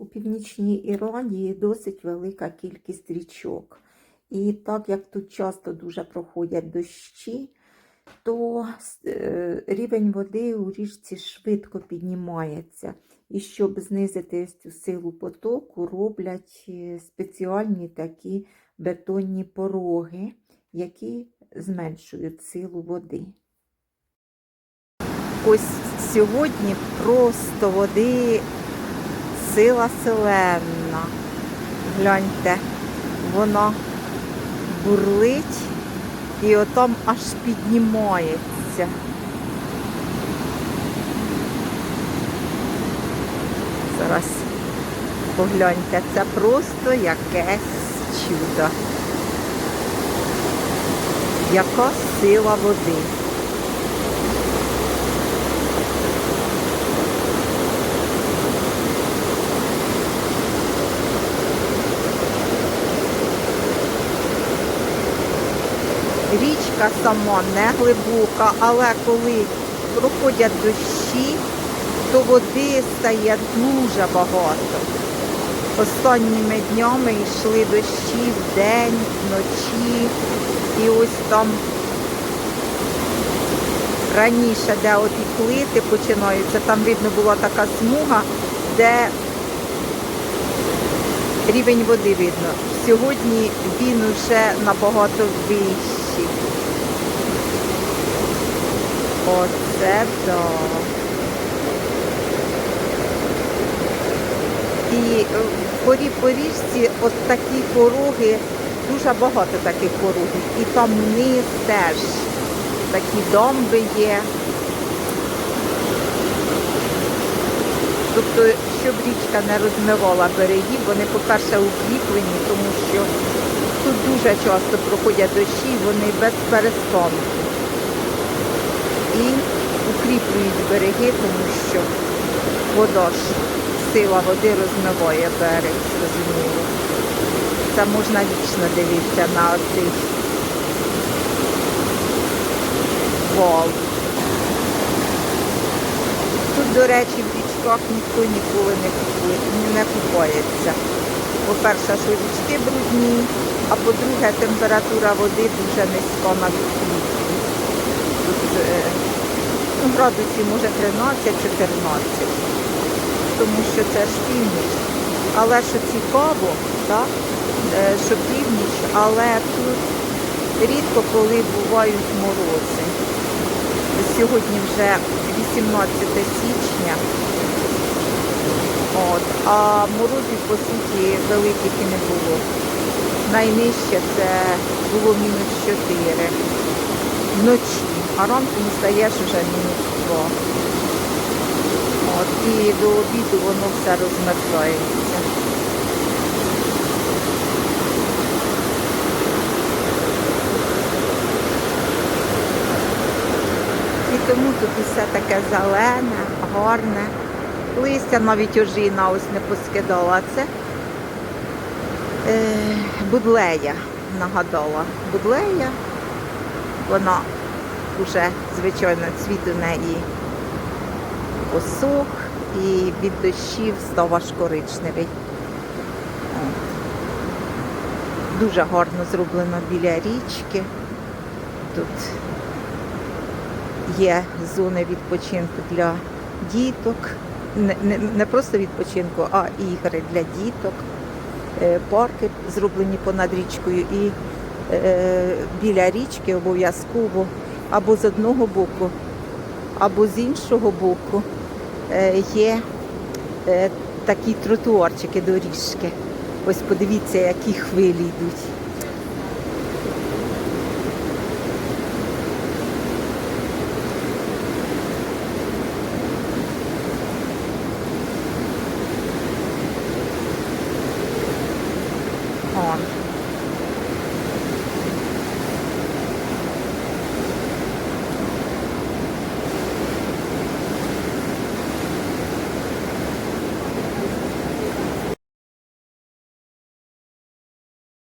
У Північній Ірландії досить велика кількість річок. І так як тут часто дуже проходять дощі, то е, рівень води у річці швидко піднімається. І щоб знизити цю силу потоку, роблять е, спеціальні такі бетонні пороги, які зменшують силу води. Ось сьогодні просто води сила селенна. Гляньте, вона бурлить і отам аж піднімається. Зараз погляньте, це просто якесь чудо. Яка сила води. Річка сама не глибока, але коли проходять дощі, то води стає дуже багато. Останніми днями йшли дощі вдень, вночі. І ось там раніше, де оті плити починаються, там видно була така смуга, де рівень води видно. Сьогодні він уже набагато вищий. Оце так. І в порі по річці от такі пороги, дуже багато таких порогів. І там вниз теж такі домби є. Тобто, щоб річка не розмивала берегів, вони, по-перше, укріплені, тому що тут дуже часто проходять дощі, вони без перестанку. І укріплюють береги, тому що вода ж, сила води розмиває берег, зрозуміло. Це можна вічно дивитися на оцей вал. Тут, до речі, в річках ніхто ніколи не купує, не купається. По-перше, що річки брудні, а по-друге, температура води дуже низька на кухні. Тут е, градусів може 13-14, тому що це ж північ. Але що цікаво, так, е, що північ, але тут рідко коли бувають морози. Сьогодні вже 18 січня. От, а морозів, по суті, великих і не було. Найнижче це було мінус 4 вночі, а ранком стаєш вже мінус 2. От, і до обіду воно все розмерзається. І тому тут усе таке зелене, гарне. Листя навіть ожина ось не поскидала. Це будлея нагадала. Будлея. Вона вже, звичайно, цвіт у неї посох і від дощів став аж коричневий. Дуже гарно зроблено біля річки. Тут є зони відпочинку для діток. Не, не, не просто відпочинку, а ігри для діток. Е, Парки зроблені понад річкою і е, біля річки обов'язково або з одного боку, або з іншого боку е, є е, такі тротуарчики доріжки. Ось подивіться, які хвилі йдуть. Instagram.